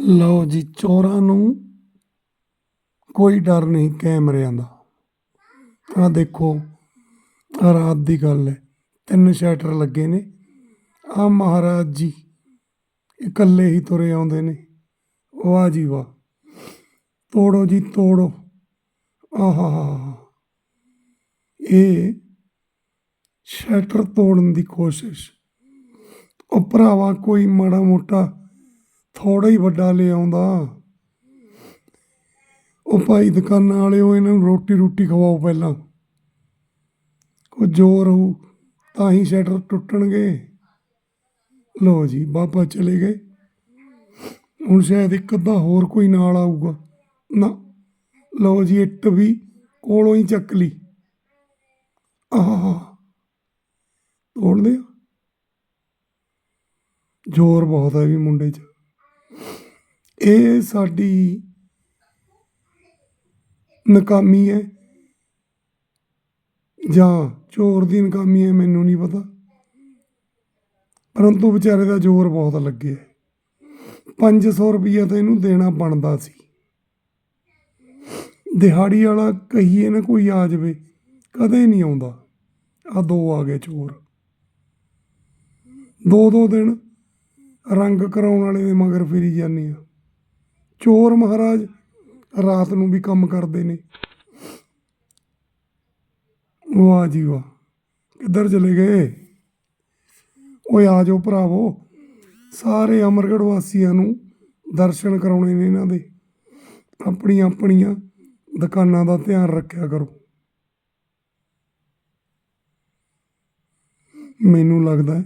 ਲਓ ਜੀ, ਚੋਰਾਂ ਨੂੰ ਕੋਈ ਡਰ ਨਹੀਂ ਕੈਮਰਿਆਂ ਦਾ। ਆ ਦੇਖੋ, ਆਹ ਰਾਤ ਦੀ ਗੱਲ ਹੈ। ਤਿੰਨ ਸ਼ਟਰ ਲੱਗੇ ਨੇ। ਆ ਮਹਾਰਾਜ ਜੀ ਇਕੱਲੇ ਹੀ ਤੁਰੇ ਆਉਂਦੇ ਨੇ। ਵਾਹ ਜੀ ਵਾਹ। ਤੋੜੋ ਜੀ, ਤੋੜੋ। ਆਹਾ ਇਹ ਸ਼ਟਰ ਤੋੜਨ ਦੀ ਕੋਸ਼ਿਸ਼। ਉਹ ਭਰਾਵਾ, ਕੋਈ ਮਾੜਾ ਮੋਟਾ ਥੋੜਾ ਹੀ ਵੱਡਾ ਲੈ ਆਉਂਦਾ। ਉਹ ਭਾਈ ਦੁਕਾਨਾਂ ਵਾਲਿਓ ਇਹਨਾਂ ਨੂੰ ਰੋਟੀ ਰੋਟੀ ਖਵਾਓ ਪਹਿਲਾਂ। ਕੋਈ ਜ਼ੋਰ ਹੋਊ ਤਾਂ ਹੀ ਸ਼ਟਰ ਟੁੱਟਣਗੇ। ਲੋ ਜੀ, ਬਾਬਾ ਚਲੇ ਗਏ। ਹੁਣ ਸ਼ਾਇਦ ਇੱਕ ਅੱਧਾ ਹੋਰ ਕੋਈ ਨਾਲ ਆਊਗਾ। ਨਾ, ਲਓ ਜੀ, ਇੱਟ ਵੀ ਕੋਲੋਂ ਹੀ ਚੱਕ ਲਈ। ਆਹ, ਤੋੜਦੇ ਆ। ਜ਼ੋਰ ਬਹੁਤ ਹੈ ਵੀ ਮੁੰਡੇ 'ਚ। ਇਹ ਸਾਡੀ ਨਕਾਮੀ ਹੈ। ਜਾਂ ਚੋਰ ਦੀ ਨਕਾਮੀ ਹੈ, ਮੈਨੂੰ ਨਹੀਂ ਪਤਾ। ਪਰੰਤੂ ਵਿਚਾਰੇ ਦਾ ਜ਼ੋਰ ਬਹੁਤ ਲੱਗਿਆ 500 ਰੁਪਈਆ ਤਾਂ ਇਹਨੂੰ ਦੇਣਾ ਬਣਦਾ ਸੀ। ਦਿਹਾੜੀ ਵਾਲਾ ਕਹੀਏ ਨਾ ਕੋਈ ਆ ਜਾਵੇ, ਕਦੇ ਨਹੀਂ ਆਉਂਦਾ। ਆ ਦੋ ਆ ਗਏ ਚੋਰ। ਦੋ ਦੋ ਦਿਨ ਰੰਗ ਕਰਾਉਣ ਵਾਲੇ ਦੇ ਮਗਰ ਫਿਰੀ ਜਾਂਦੇ ਆ। ਚੋਰ ਮਹਾਰਾਜ ਰਾਤ ਨੂੰ ਵੀ ਕੰਮ ਕਰਦੇ ਨੇ। ਵਾਹ ਜੀ ਵਾਹ। ਕਿੱਧਰ ਚਲੇ ਗਏ? ਓਏ ਆ ਜਾਓ ਭਰਾਵੋ। ਸਾਰੇ ਅਮਰਗੜ੍ਹ ਵਾਸੀਆਂ ਨੂੰ ਦਰਸ਼ਨ ਕਰਾਉਣੇ ਨੇ ਇਹਨਾਂ ਦੇ। ਆਪਣੀਆਂ ਆਪਣੀਆਂ ਦੁਕਾਨਾਂ ਦਾ ਧਿਆਨ ਰੱਖਿਆ ਕਰੋ। ਮੈਨੂੰ ਲੱਗਦਾ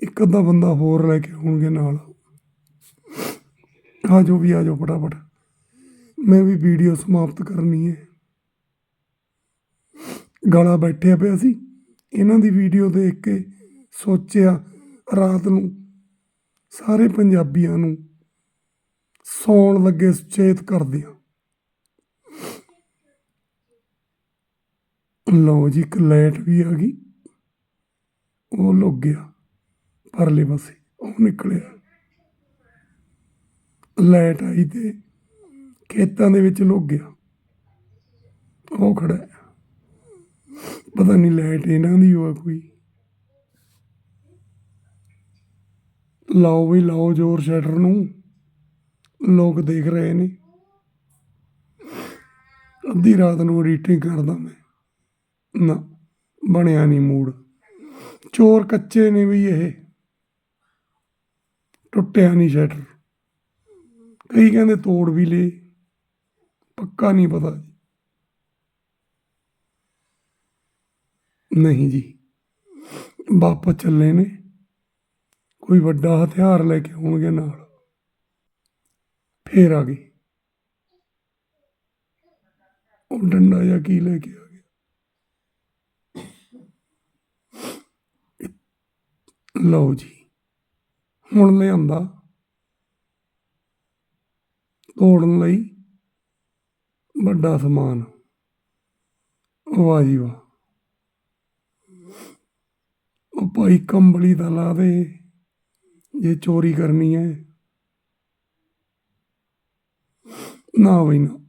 ਇੱਕ ਅੱਧਾ ਬੰਦਾ ਹੋਰ ਲੈ ਕੇ ਹੋਣਗੇ ਨਾਲ। ਆ ਜਾਓ ਵੀ ਆ ਜਾਓ ਫਟਾਫਟ। ਮੈਂ ਵੀ ਵੀਡੀਓ ਸਮਾਪਤ ਕਰਨੀ ਹੈ ਗਾਲਾਂ ਬੈਠਿਆ ਪਿਆ ਸੀ। ਇਹਨਾਂ ਦੀ ਵੀਡੀਓ ਦੇਖ ਕੇ ਸੋਚਿਆ ਰਾਤ ਨੂੰ ਸਾਰੇ ਪੰਜਾਬੀਆਂ ਨੂੰ ਸੌਣ ਲੱਗੇ ਸੁਚੇਤ ਕਰਦੇ ਆ ਲਓ ਜੀ, ਇੱਕ ਲਾਈਟ ਵੀ ਆ ਗਈ। ਉਹ ਲੁੱਕ ਗਿਆ। ਪਰਲੇ ਪਾਸੇ ਉਹ ਨਿਕਲਿਆ। ਲਾਈਟ ਆਈ ਤੇ ਖੇਤਾਂ ਦੇ ਵਿੱਚ ਲੁੱਕ ਗਿਆ। ਉਹ ਖੜਾ ਪਤਾ ਨਹੀਂ ਲਾਈਟ ਇਹਨਾਂ ਦੀ ਹੋਆ ਕੋਈ। ਲਾਓ ਵੀ ਲਾਓ ਜ਼ੋਰ ਸ਼ਟਰ ਨੂੰ। ਲੋਕ ਦੇਖ ਰਹੇ ਨੇ। ਅੱਧੀ ਰਾਤ ਨੂੰ ਐਡੀਟਿੰਗ ਕਰਦਾ ਮੈਂ। ਨਾ, ਬਣਿਆ ਨਹੀਂ ਮੂਡ ਚੋਰ ਕੱਚੇ ਨੇ ਵੀ ਇਹ। ਟੁੱਟਿਆ ਨਹੀਂ ਸ਼ਟਰ। ਕਈ ਕਹਿੰਦੇ ਤੋੜ ਵੀ ਲੇ ਪੱਕਾ ਨਹੀਂ ਪਤਾ ਜੀ। ਨਹੀਂ ਜੀ। ਵਾਪਸ ਚੱਲੇ ਨੇ। ਕੋਈ ਵੱਡਾ ਹਥਿਆਰ ਲੈ ਕੇ ਆਉਣਗੇ ਨਾਲ। ਫੇਰ ਆ ਗਏ। ਉਹ ਡੰਡਾ ਜਾਂ ਕੀ ਲੈ ਕੇ ਆ ਗਿਆ। ਲਓ ਜੀ। ਹੁਣ ਲਿਆਂਦਾ। ਤੋੜਨ ਲਈ ਵੱਡਾ ਸਮਾਨ ਵਾਹ ਜੀ ਵਾਹ ਉਹ ਭਾਈ ਕੰਬਲੀ ਦਾ ਲਾ ਦੇ, ਜੇ ਚੋਰੀ ਕਰਨੀ ਹੈ ਨਾ ਬਈ ਨਾ।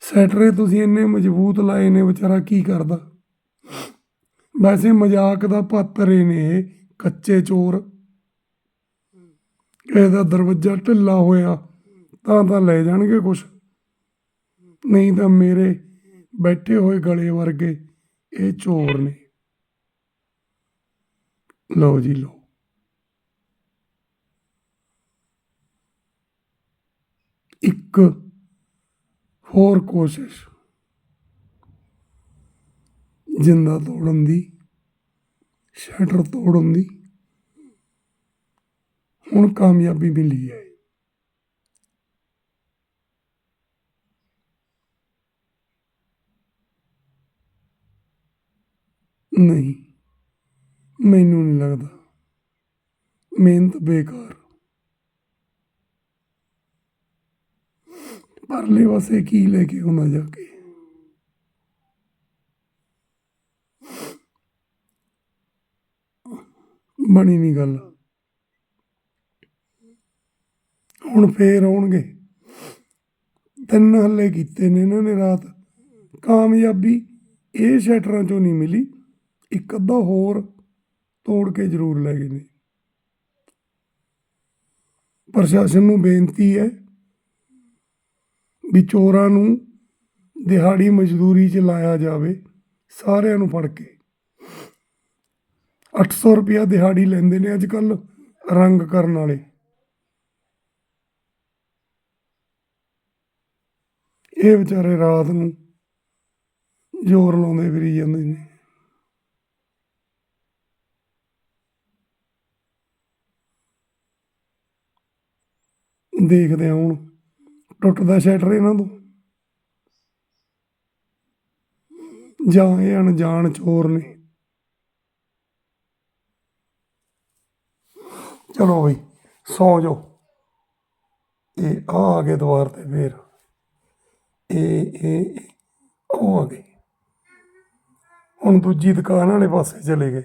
ਸੈਟਰੇ ਤੁਸੀਂ ਇੰਨੇ ਮਜ਼ਬੂਤ ਲਾਏ ਨੇ, ਵਿਚਾਰਾ ਕੀ ਕਰਦਾ? ਵੈਸੇ ਮਜ਼ਾਕ ਦਾ ਪਾਤਰ ਹੀ ਨੇ ਇਹ, ਕੱਚੇ ਚੋਰ। ਇਹਦਾ ਦਰਵਾਜ਼ਾ ਢਿੱਲਾ ਹੋਇਆ। ਤਾਂ ਤਾਂ ਲੈ ਜਾਣਗੇ ਕੁਛ। ਨਹੀਂ ਤਾਂ ਮੇਰੇ ਬੈਠੇ ਹੋਏ ਗਲੇ ਵਰਗੇ ਇਹ ਚੋਰ ਨੇ। ਲਓ ਜੀ, ਲਓ। ਇੱਕ ਹੋਰ ਕੋਸ਼ਿਸ਼। ਜਿੰਦਾ ਤੋੜਨ ਦੀ, ਸ਼ਟਰ ਤੋੜਨ ਦੀ। ਹੁਣ ਕਾਮਯਾਬੀ ਮਿਲੀ ਹੈ। ਨਹੀਂ। ਮੈਨੂੰ ਨਹੀਂ ਲੱਗਦਾ। ਮਿਹਨਤ ਬੇਕਾਰ। ਪਰਲੇ ਵਾਸੇ ਕੀ ਲੈ ਕੇ ਆਉਂਦਾ ਜਾ ਕੇ? ਬਣੀ ਨਹੀਂ ਗੱਲ। ਹੁਣ ਫੇਰ ਆਉਣਗੇ। ਤਿੰਨ ਹੱਲੇ ਕੀਤੇ ਨੇ ਇਹਨਾਂ ਨੇ ਰਾਤ। ਕਾਮਯਾਬੀ ਇਹ ਸ਼ਟਰਾਂ ਚੋਂ ਨਹੀਂ ਮਿਲੀ। ਇੱਕ ਅੱਧਾ ਹੋਰ ਤੋੜ ਕੇ ਜ਼ਰੂਰ ਲੈ ਗਏ ਨੇ। ਪ੍ਰਸ਼ਾਸਨ ਨੂੰ ਬੇਨਤੀ ਹੈ ਵੀ ਚੋਰਾਂ ਨੂੰ ਦਿਹਾੜੀ ਮਜ਼ਦੂਰੀ 'ਚ ਲਾਇਆ ਜਾਵੇ, ਸਾਰਿਆਂ ਨੂੰ ਫੜ ਕੇ। 800 ਰੁਪਿਆ ਦਿਹਾੜੀ ਲੈਂਦੇ ਨੇ ਅੱਜ ਕੱਲ ਰੰਗ ਕਰਨ ਵਾਲੇ। ਇਹ ਵਿਚਾਰੇ ਰਾਤ ਨੂੰ ਜ਼ੋਰ ਲਾਉਂਦੇ ਫਿਰੀ ਜਾਂਦੇ ਨੇ। ਦੇਖਦੇ ਆ ਹੁਣ। ਟੁੱਟਦਾ ਸ਼ਟਰ ਇਹਨਾਂ ਤੋਂ। ਜਾਂ ਇਹ ਅਣਜਾਣ ਚੋਰ ਨੇ। ਚਲੋ ਬਈ, ਸੌ ਜਾਓ। ਇਹ ਆ ਗਏ ਦੁਆਰ ਤੇ ਫੇਰ। ਇਹ ਇਹ ਉਹ ਆ ਗਏ। ਹੁਣ ਦੂਜੀ ਦੁਕਾਨ ਵਾਲੇ ਪਾਸੇ ਚਲੇ ਗਏ।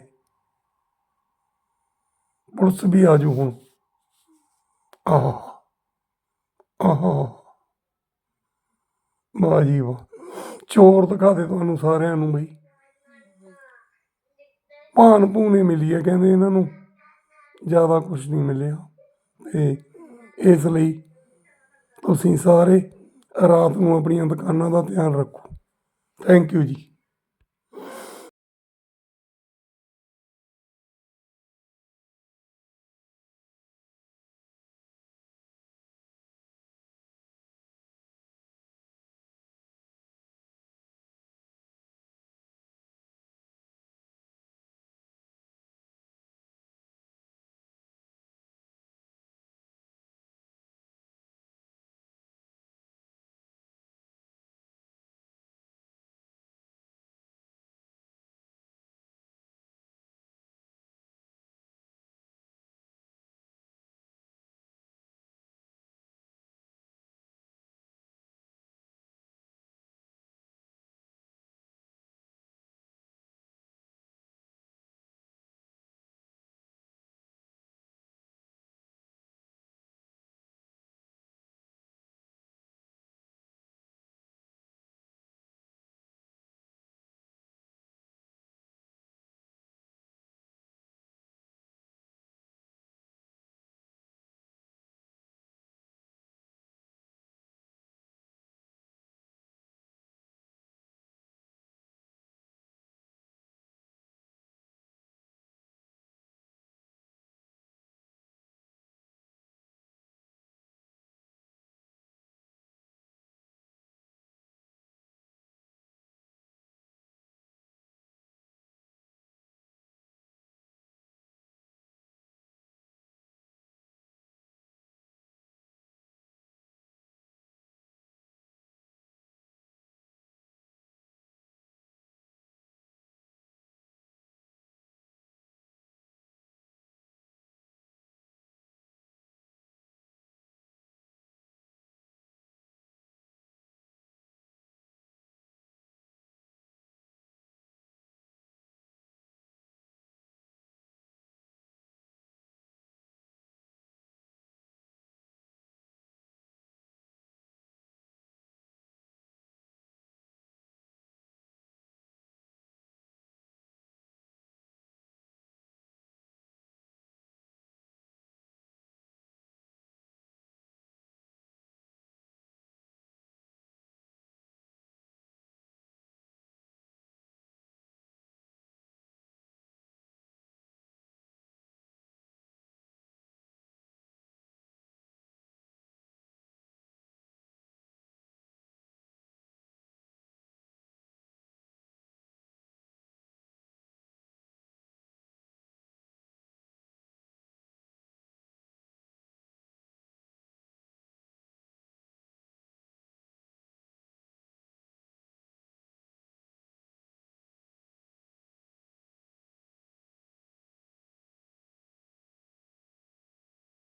ਪੁਲਿਸ ਵੀ ਆਜੂ ਹੁਣ। ਆਹ। ਆਹ। ਵਾਹ ਜੀ ਵਾਹ। ਚੋਰ ਦਿਖਾ ਦੇ ਤੁਹਾਨੂੰ ਸਾਰਿਆਂ ਨੂੰ ਬਈ। ਭਾਨ ਭੂਨੇ ਮਿਲੀ ਹੈ, ਕਹਿੰਦੇ ਇਹਨਾਂ ਨੂੰ। ਜ਼ਿਆਦਾ ਕੁਝ ਨਹੀਂ ਮਿਲਿਆ। ਤੇ ਇਸ ਲਈ ਤੁਸੀਂ ਸਾਰੇ ਰਾਤ ਨੂੰ ਆਪਣੀਆਂ ਦੁਕਾਨਾਂ ਦਾ ਧਿਆਨ ਰੱਖੋ। ਥੈਂਕ ਯੂ ਜੀ।